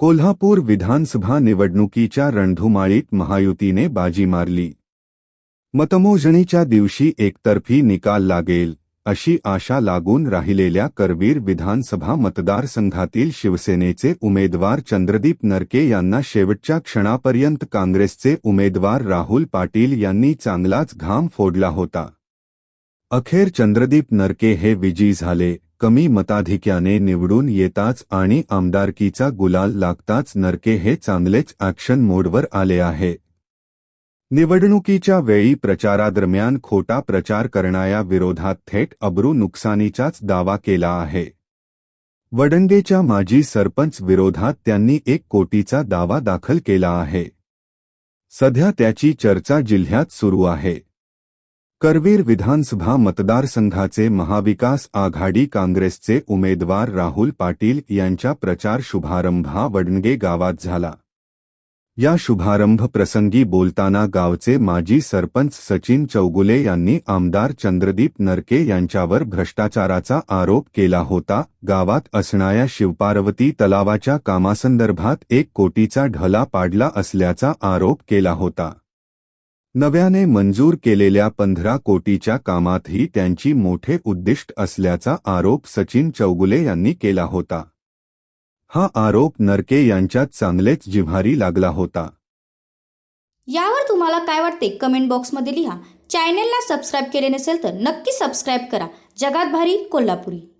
कोल्हापूर विधानसभा निवडणुकीच्या रणधुमाळीत महायुतीने बाजी मारली. मतमोजणीच्या दिवशी एकतर्फी निकाल लागेल अशी आशा लागून राहिलेल्या करवीर विधानसभा मतदारसंघातील शिवसेनेचे उमेदवार चंद्रदीप नरके यांना शेवटच्या क्षणापर्यंत काँग्रेसचे उमेदवार राहुल पाटील यांनी चांगलाच घाम फोडला होता. अखेर चंद्रदीप नरके हे विजयी झाले कमी मताधिक्याने निवडून येताच आणि आमदारकीचा गुलाल लागताच नरके हे चांगलेच ॲक्शन मोडवर आले आहे. निवडणुकीच्या वेळी प्रचारादरम्यान खोटा प्रचार करणाऱ्या विरोधात थेट अब्रू नुकसानीचाच दावा केला आहे. वडंगेच्या माजी सरपंच विरोधात त्यांनी एक कोटीचा दावा दाखल केला आहे. सध्या त्याची चर्चा जिल्ह्यात सुरू आहे. करवीर विधानसभा मतदारसंघाचे महाविकास आघाडी काँग्रेसचे उमेदवार राहुल पाटील यांच्या प्रचार शुभारंभ हा वडणगे गावात झाला. या शुभारंभ प्रसंगी बोलताना गावचे माजी सरपंच सचिन चौगुले यांनी आमदार चंद्रदीप नरके यांच्यावर भ्रष्टाचाराचा आरोप केला होता. गावात असणाऱ्या शिवपार्वती तलावाच्या कामासंदर्भात एक कोटीचा ढला पाडला असल्याचा आरोप केला होता. नव्याने मंजूर केलेल्या पंधरा कोटीच्या कामातही त्यांची मोठे उद्दिष्ट असल्याचा आरोप सचिन चौगुले यांनी केला होता. हा आरोप नरके यांच्यात चांगलेच जिव्हारी लागला होता. यावर तुम्हाला काय वाटते कमेंट बॉक्समध्ये लिहा. चॅनेलला सबस्क्राईब केले नसेल तर नक्की सबस्क्राईब करा. जगात भारी कोल्हापुरी.